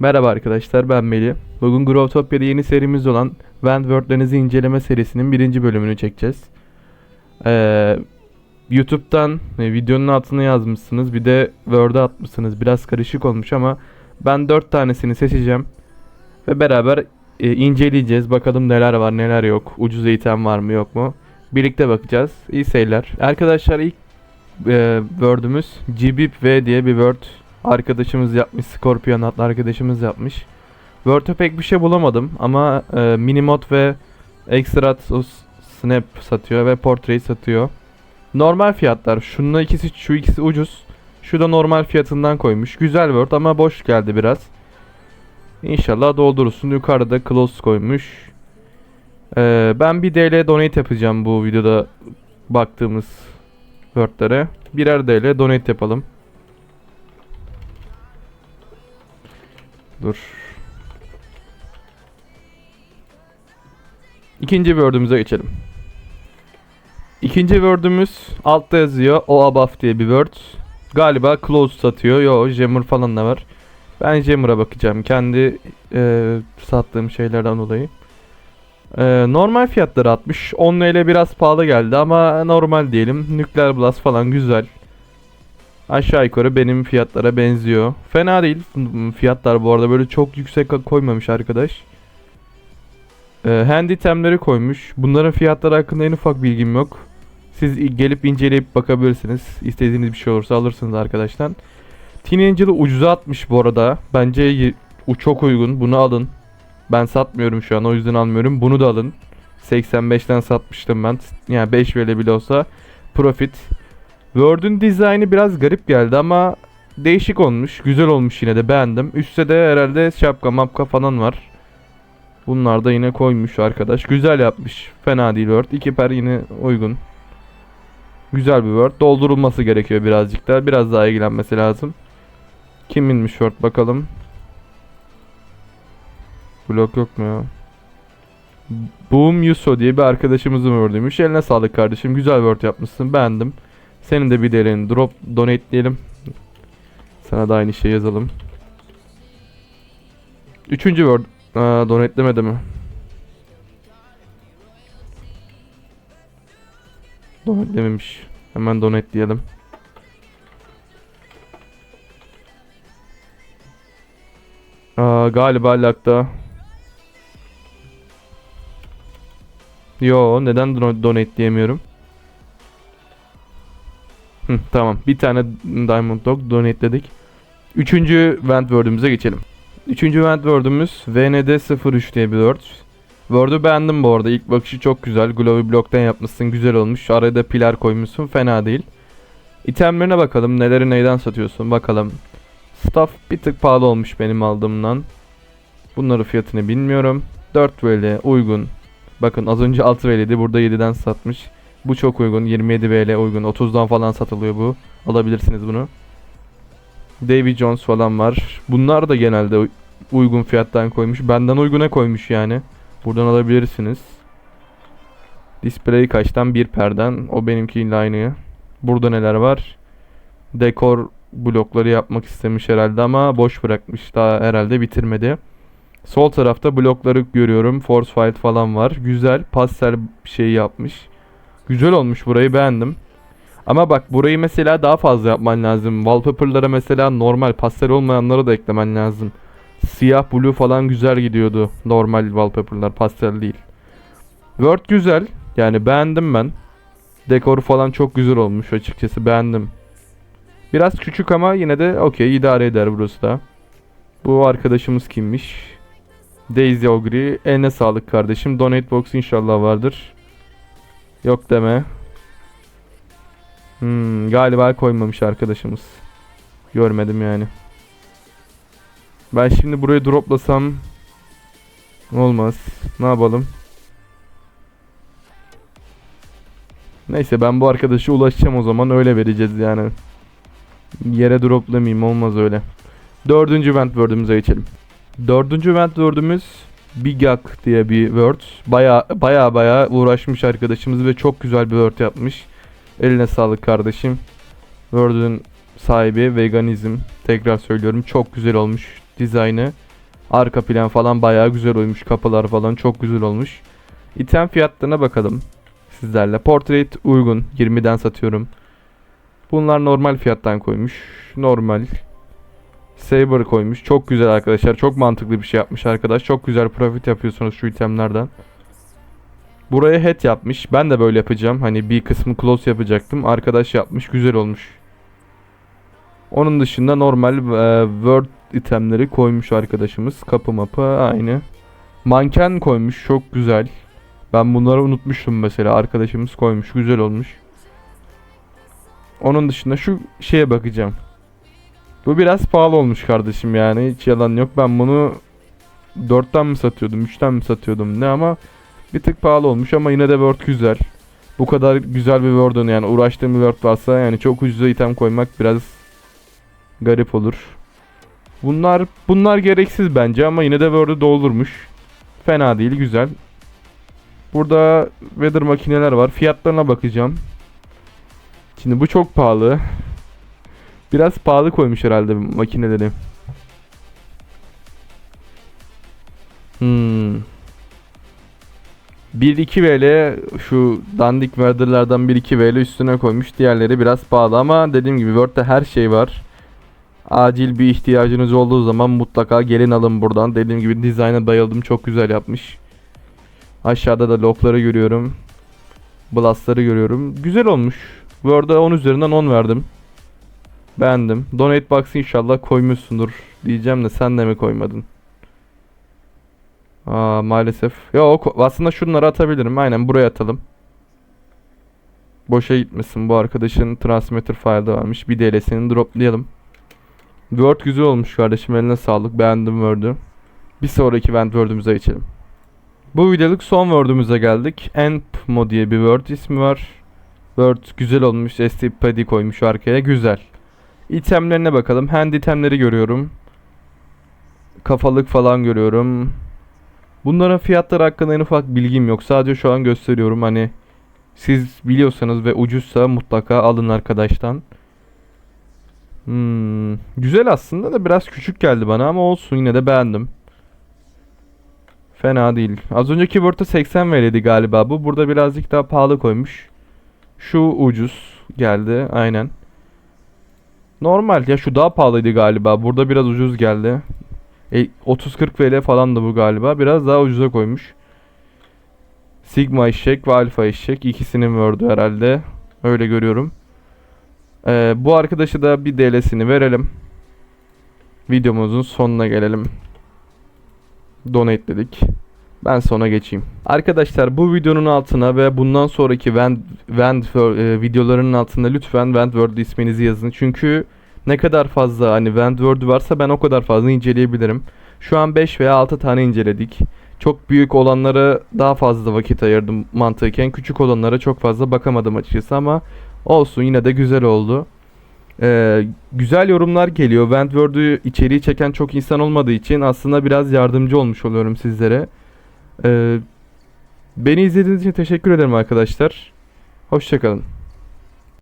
Merhaba arkadaşlar ben Melih. Bugün Growtopia'da yeni serimiz olan Vent Word'lerinizi inceleme serisinin birinci bölümünü çekeceğiz. Ee, YouTube'dan e, videonun altına yazmışsınız bir de Word'a atmışsınız. Biraz karışık olmuş ama ben dört tanesini seçeceğim. Ve beraber e, inceleyeceğiz. Bakalım neler var neler yok. Ucuz eğitim var mı yok mu. Birlikte bakacağız. İyi seyirler. Arkadaşlar ilk e, Word'ümüz GBIP diye bir Word arkadaşımız yapmış. Scorpion adlı arkadaşımız yapmış. Word'e pek bir şey bulamadım ama e, Minimod ve Extratos Snap satıyor ve Portrait satıyor. Normal fiyatlar. Şununla ikisi şu ikisi ucuz. Şu da normal fiyatından koymuş. Güzel Word ama boş geldi biraz. İnşallah doldurursun. Yukarıda close koymuş. Ee, ben bir DL donate yapacağım bu videoda baktığımız Word'lere. Birer DL donate yapalım. Dur. İkinci Word'ümüze geçelim. İkinci Word'ümüz altta yazıyor. O above diye bir Word. Galiba close satıyor. Yo Jammer falan da var. Ben Jammer'a bakacağım. Kendi e, sattığım şeylerden dolayı. E, normal fiyatları 60. 10 ile biraz pahalı geldi ama normal diyelim. Nuclear Blast falan güzel. Aşağı yukarı benim fiyatlara benziyor. Fena değil fiyatlar bu arada böyle çok yüksek koymamış arkadaş. Ee, hand itemleri koymuş. Bunların fiyatları hakkında en ufak bilgim yok. Siz gelip inceleyip bakabilirsiniz. İstediğiniz bir şey olursa alırsınız arkadaşlar. Teen Angel'ı ucuza atmış bu arada. Bence çok uygun. Bunu alın. Ben satmıyorum şu an o yüzden almıyorum. Bunu da alın. 85'ten satmıştım ben. Yani 5 vele olsa profit. Word'ün dizaynı biraz garip geldi ama değişik olmuş. Güzel olmuş yine de beğendim. Üstte de herhalde şapka mapka falan var. Bunlar da yine koymuş arkadaş. Güzel yapmış. Fena değil Word. İki per yine uygun. Güzel bir Word. Doldurulması gerekiyor birazcık daha. Biraz daha ilgilenmesi lazım. Kiminmiş Word bakalım. Blok yok mu ya? Boom Yuso diye bir arkadaşımızın Word'üymüş. Eline sağlık kardeşim. Güzel Word yapmışsın. Beğendim. Senin de bir derin drop donate diyelim. Sana da aynı şey yazalım. Üçüncü word. Aa, donatelemedi mi? Donatelememiş. Hemen donate diyelim. Aa, galiba lakta. Yo neden don- donate diyemiyorum? Hı, tamam. Bir tane Diamond Dog donateledik. Üçüncü Vent Word'ümüze geçelim. Üçüncü Vent Word'ümüz VND03 diye bir Word. Word'u beğendim bu arada. İlk bakışı çok güzel. Glowy Block'tan yapmışsın. Güzel olmuş. Araya da pilar koymuşsun. Fena değil. İtemlerine bakalım. Neleri neyden satıyorsun. Bakalım. Staff bir tık pahalı olmuş benim aldığımdan. Bunların fiyatını bilmiyorum. 4 VL uygun. Bakın az önce 6 VL'di. Burada 7'den satmış. Bu çok uygun. 27 VL uygun. 30'dan falan satılıyor bu. Alabilirsiniz bunu. Davy Jones falan var. Bunlar da genelde uy- uygun fiyattan koymuş. Benden uyguna koymuş yani. Buradan alabilirsiniz. Display kaçtan? Bir perden. O benimkiyle aynı. Burada neler var? Dekor blokları yapmak istemiş herhalde ama boş bırakmış. Daha herhalde bitirmedi. Sol tarafta blokları görüyorum. Force Fight falan var. Güzel. Pastel şey yapmış. Güzel olmuş burayı beğendim. Ama bak burayı mesela daha fazla yapman lazım. Wallpaper'lara mesela normal pastel olmayanları da eklemen lazım. Siyah blue falan güzel gidiyordu. Normal wallpaper'lar pastel değil. Word güzel. Yani beğendim ben. Dekoru falan çok güzel olmuş açıkçası beğendim. Biraz küçük ama yine de okey idare eder burası da. Bu arkadaşımız kimmiş? Daisy Ogri. Eline sağlık kardeşim. Donate box inşallah vardır. Yok deme. Hmm, galiba koymamış arkadaşımız. Görmedim yani. Ben şimdi burayı droplasam olmaz. Ne yapalım? Neyse ben bu arkadaşa ulaşacağım o zaman öyle vereceğiz yani. Yere droplamayayım olmaz öyle. Dördüncü vent word'ümüze geçelim. Dördüncü vent word'ümüz Bigak diye bir word. Baya baya baya uğraşmış arkadaşımız ve çok güzel bir word yapmış. Eline sağlık kardeşim. Word'ün sahibi veganizm. Tekrar söylüyorum çok güzel olmuş dizaynı. Arka plan falan bayağı güzel uymuş. Kapılar falan çok güzel olmuş. İtem fiyatlarına bakalım sizlerle. Portrait uygun. 20'den satıyorum. Bunlar normal fiyattan koymuş. Normal. Saber koymuş. Çok güzel arkadaşlar. Çok mantıklı bir şey yapmış arkadaş. Çok güzel profit yapıyorsunuz şu itemlerden. Buraya head yapmış. Ben de böyle yapacağım. Hani bir kısmı close yapacaktım. Arkadaş yapmış. Güzel olmuş. Onun dışında normal e, word itemleri koymuş arkadaşımız. Kapı mapı aynı. Manken koymuş. Çok güzel. Ben bunları unutmuştum mesela. Arkadaşımız koymuş. Güzel olmuş. Onun dışında şu şeye bakacağım. Bu biraz pahalı olmuş kardeşim yani. Hiç yalan yok. Ben bunu 4'ten mi satıyordum? 3'ten mi satıyordum? Ne ama bir tık pahalı olmuş ama yine de Word güzel. Bu kadar güzel bir Word'un yani uğraştığım bir Word varsa yani çok ucuza item koymak biraz garip olur. Bunlar bunlar gereksiz bence ama yine de Word'u doldurmuş. Fena değil, güzel. Burada weather makineler var. Fiyatlarına bakacağım. Şimdi bu çok pahalı. Biraz pahalı koymuş herhalde makineleri. Hmm. 1-2 VL şu dandik weather'lardan 1-2 VL üstüne koymuş. Diğerleri biraz pahalı ama dediğim gibi Word'de her şey var. Acil bir ihtiyacınız olduğu zaman mutlaka gelin alın buradan. Dediğim gibi dizayna bayıldım. Çok güzel yapmış. Aşağıda da lockları görüyorum. Blastları görüyorum. Güzel olmuş. Word'a 10 üzerinden 10 verdim. Beğendim. Donate box'ı inşallah koymuşsundur diyeceğim de sen de mi koymadın? Aa maalesef. Yok aslında şunları atabilirim. Aynen buraya atalım. Boşa gitmesin. Bu arkadaşın transmitter file'da varmış. Bir DL'sini droplayalım. Word güzel olmuş kardeşim. Eline sağlık. Beğendim Word'ü. Bir sonraki event Word'ümüze geçelim. Bu videoluk son Word'ümüze geldik. Enpmo diye bir Word ismi var. Word güzel olmuş. ST Paddy koymuş arkaya. Güzel. İtemlerine bakalım. Hand itemleri görüyorum. Kafalık falan görüyorum. Bunların fiyatları hakkında en ufak bilgim yok. Sadece şu an gösteriyorum. Hani siz biliyorsanız ve ucuzsa mutlaka alın arkadaştan. Hmm, güzel aslında da biraz küçük geldi bana ama olsun yine de beğendim. Fena değil. Az önceki Word'da 80 veriydi galiba bu. Burada birazcık daha pahalı koymuş. Şu ucuz geldi aynen. Normal ya şu daha pahalıydı galiba. Burada biraz ucuz geldi. E, 30-40 VL falan da bu galiba. Biraz daha ucuza koymuş. Sigma eşek ve alfa eşek. ikisinin Word'u herhalde. Öyle görüyorum. Ee, bu arkadaşı da bir DL'sini verelim. Videomuzun sonuna gelelim. Donate dedik. Ben sona geçeyim. Arkadaşlar bu videonun altına ve bundan sonraki Vent, Vent e, videolarının altına lütfen Ventword isminizi yazın. Çünkü ne kadar fazla hani Ventword varsa ben o kadar fazla inceleyebilirim. Şu an 5 veya 6 tane inceledik. Çok büyük olanlara daha fazla vakit ayırdım mantıken. Küçük olanlara çok fazla bakamadım açıkçası ama olsun yine de güzel oldu. Ee, güzel yorumlar geliyor. Wentworth'ü içeriği çeken çok insan olmadığı için aslında biraz yardımcı olmuş oluyorum sizlere. Ee, beni izlediğiniz için teşekkür ederim arkadaşlar. Hoşçakalın.